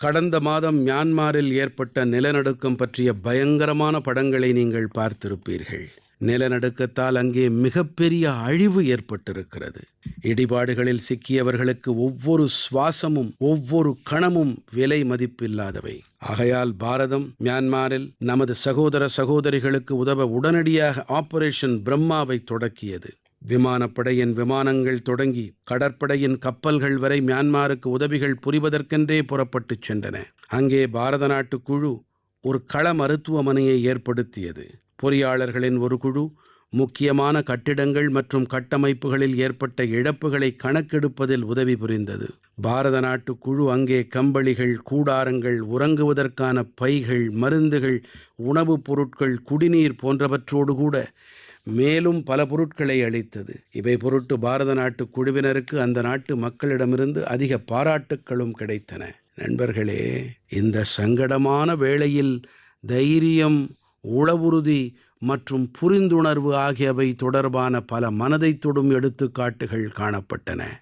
கடந்த மாதம் மியான்மாரில் ஏற்பட்ட நிலநடுக்கம் பற்றிய பயங்கரமான படங்களை நீங்கள் பார்த்திருப்பீர்கள். நிலநடுக்கத்தால் அங்கே மிகப்பெரிய அழிவு ஏற்பட்டிருக்கிறது. இடிபாடுகளில் சிக்கியவர்களுக்கு ஒவ்வொரு சுவாசமும் ஒவ்வொரு கணமும் விலை மதிப்பில்லாதவை. ஆகையால் பாரதம் மியான்மாரில் நமது சகோதர சகோதரிகளுக்கு உதவ உடனடியாக ஆபரேஷன் பிரம்மாவை தொடக்கியது. விமானப்படையின் விமானங்கள் தொடங்கி கடற்படையின் கப்பல்கள் வரை மியான்மாருக்கு உதவிகள் புரிவதற்கென்றே புறப்பட்டுச் சென்றன. அங்கே பாரத நாட்டு குழு ஒரு கள மருத்துவமனையை ஏற்படுத்தியது. பொறியாளர்களின் ஒரு குழு முக்கியமான கட்டிடங்கள் மற்றும் கட்டமைப்புகளில் ஏற்பட்ட இழப்புகளை கணக்கெடுப்பதில் உதவி புரிந்தது. பாரத நாட்டு குழு அங்கே கம்பளிகள் கூடாரங்கள் உறங்குவதற்கான பைகள் மருந்துகள் உணவுப் பொருட்கள் குடிநீர் போன்றவற்றோடு கூட மேலும் பல பொருட்களை அளித்தது. இவை பொருட்டு பாரத நாட்டு குழுவினருக்கு அந்த நாட்டு மக்களிடமிருந்து அதிக பாராட்டுக்களும் கிடைத்தன. நண்பர்களே இந்த சங்கடமான வேளையில் தைரியம் உளவுறுதி மற்றும் புரிந்துணர்வு ஆகியவை தொடர்பான பல மனதைத் தொடும் எடுத்துக்காட்டுகள் காணப்பட்டன.